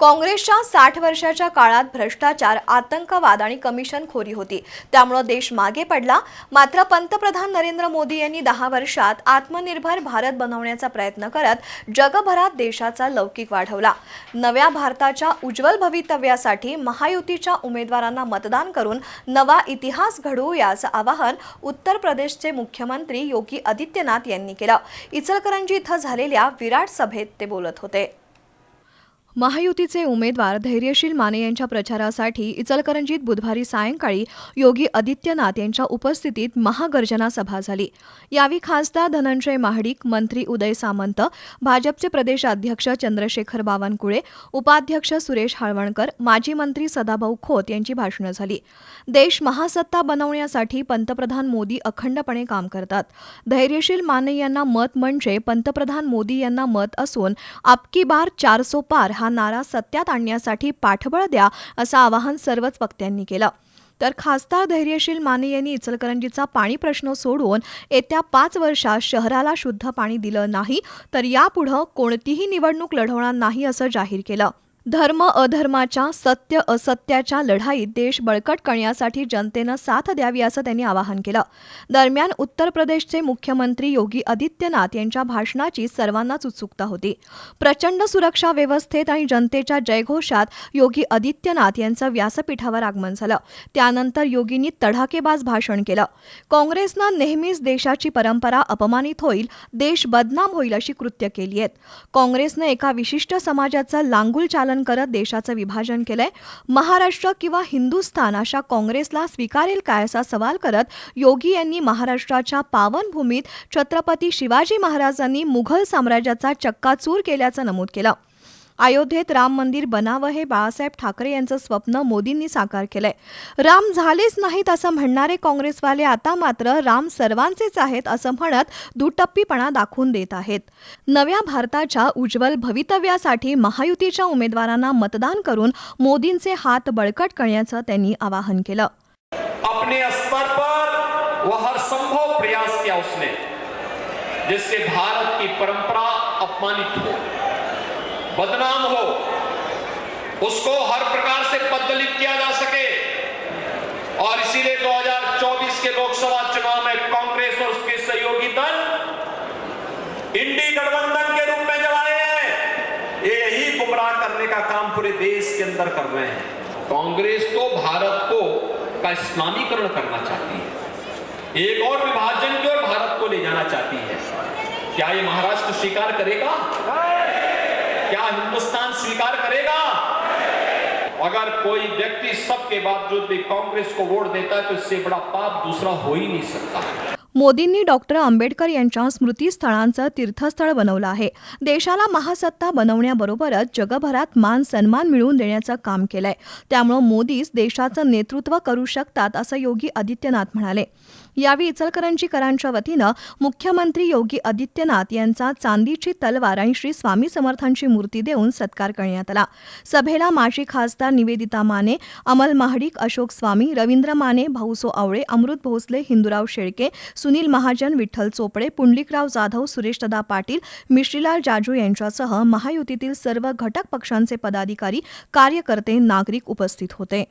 काँग्रेसच्या साठ वर्षाच्या काळात भ्रष्टाचार आतंकवाद आणि कमिशनखोरी होती. त्यामुळं देश मागे पडला. मात्र पंतप्रधान नरेंद्र मोदी यांनी दहा वर्षात आत्मनिर्भर भारत बनवण्याचा प्रयत्न करत जगभरात देशाचा लौकिक वाढवला. नव्या भारताच्या उज्ज्वल भवितव्यासाठी महायुतीच्या उमेदवारांना मतदान करून नवा इतिहास घडवू याचं आवाहन उत्तर प्रदेशचे मुख्यमंत्री योगी आदित्यनाथ यांनी केलं. इचलकरंजी इथं झालेल्या विराट सभेत ते बोलत होते. महायुतीचे उमेदवार धैर्यशील माने यांच्या प्रचारासाठी इचलकरंजीत बुधवारी सायंकाळी योगी आदित्यनाथ यांच्या उपस्थितीत महागर्जना सभा झाली. यावेळी खासदार धनंजय महाडिक मंत्री उदय सामंत भाजपचे प्रदेशाध्यक्ष चंद्रशेखर बावनकुळे उपाध्यक्ष सुरेश हळवणकर माजी मंत्री सदाभाऊ खोत यांची भाषणं झाली. देश महासत्ता बनवण्यासाठी पंतप्रधान मोदी अखंडपणे काम करतात. धैर्यशील माने यांना मत म्हणजे पंतप्रधान मोदी यांना मत असून आपकी बार चारसो पार हा नारा सत्यात आणण्यासाठी पाठबळ द्या असं आवाहन सर्वच वक्त्यांनी केलं. तर खासदार धैर्यशील माने यांनी इचलकरंजीचा पाणी प्रश्न सोडवून येत्या पाच वर्षात शहराला शुद्ध पाणी दिलं नाही तर यापुढं कोणतीही निवडणूक लढवणार नाही असं जाहीर केलं. धर्म अधर्माच्या सत्य असत्याच्या लढाईत देश बळकट करण्यासाठी जनतेनं साथ द्यावी असं त्यांनी आवाहन केलं. दरम्यान उत्तर प्रदेशचे मुख्यमंत्री योगी आदित्यनाथ यांच्या भाषणाची सर्वांनाच उत्सुकता होती. प्रचंड सुरक्षा व्यवस्थेत आणि जनतेच्या जयघोषात योगी आदित्यनाथ यांचं व्यासपीठावर आगमन झालं. त्यानंतर योगींनी तडाखेबाज भाषण केलं. काँग्रेसनं नेहमीच देशाची परंपरा अपमानित होईल देश बदनाम होईल अशी कृत्य केली आहेत. काँग्रेसनं एका विशिष्ट समाजाचं लांगुल चालन करत देशाचं विभाजन केलंय. महाराष्ट्र किंवा हिंदुस्थान अशा काँग्रेसला स्वीकारेल काय असा सवाल करत योगी यांनी महाराष्ट्राच्या पावनभूमीत छत्रपती शिवाजी महाराजांनी मुघल साम्राज्याचा चक्काचूर केल्याचं नमूद केलं. अयोध्येत राम मंदिर बनावं हे बाळासाहेब ठाकरे यांचं स्वप्न मोदींनी साकार केलंय. राम झालेच नाहीत असं म्हणणारे काँग्रेसवाले आता मात्र राम सर्वांचेच आहेत असं म्हणत दुटप्पीपणा दाखवून देत आहेत. नव्या भारताच्या उज्ज्वल भवितव्यासाठी महायुतीच्या उमेदवारांना मतदान करून मोदींचे हात बळकट करण्याचं त्यांनी आवाहन केलं. अपने स्तर पर वह हर संभव प्रयास किया उसने जिससे भारत की परंपरा अपमानित हो। बदनाम हो। उसको हर प्रकार से पददलित किया जा सके। और इसीलिए 2024 के लोकसभा चुनाव में कांग्रेस और उसके सहयोगी दल इंडी गठबंधन के रूप में जब आए हैं, ये यही गुमराह करने का काम पूरे देश के अंदर कर रहे हैं। कांग्रेस तो भारत को का इस्लामीकरण करना चाहती है। एक और विभाजन की ओर भारत को ले जाना चाहती है। क्या ये महाराष्ट्र स्वीकार करेगा? क्या हिंदुस्तान स्वीकार करेगा? अगर कोई व्यक्ति सबके बावजूद भी कांग्रेस को वोट देता है तो इससे बड़ा पाप दूसरा हो ही नहीं सकता। मोदींनी डॉक्टर आंबेडकर यांच्या स्मृतीस्थळांचं तीर्थस्थळ बनवलं आहे. देशाला महासत्ता बनवण्याबरोबरच जगभरात मान सन्मान मिळवून देण्याचं काम केलंय. त्यामुळं मोदीच देशाचं नेतृत्व करू शकतात असं योगी आदित्यनाथ म्हणाले. यावेळी इचलकरंजीकरांच्या वतीनं मुख्यमंत्री योगी आदित्यनाथ यांचा चांदीची तलवार आणि श्री स्वामी समर्थांची मूर्ती देऊन सत्कार करण्यात आला. सभेला माजी खासदार निवेदिता माने अमल महाडिक अशोक स्वामी रवींद्र माने भाऊसो आवळे अमृत भोसले हिंदुराव शेळके सुनील महाजन विठ्ठल चोपडे पुंडलिकराव जाधव सुरेशदादा पाटील मिश्रीलाल जाजू यांच्यासह महायुतीतील सर्व घटक पक्षांचे पदाधिकारी कार्यकर्ते नागरिक उपस्थित होते.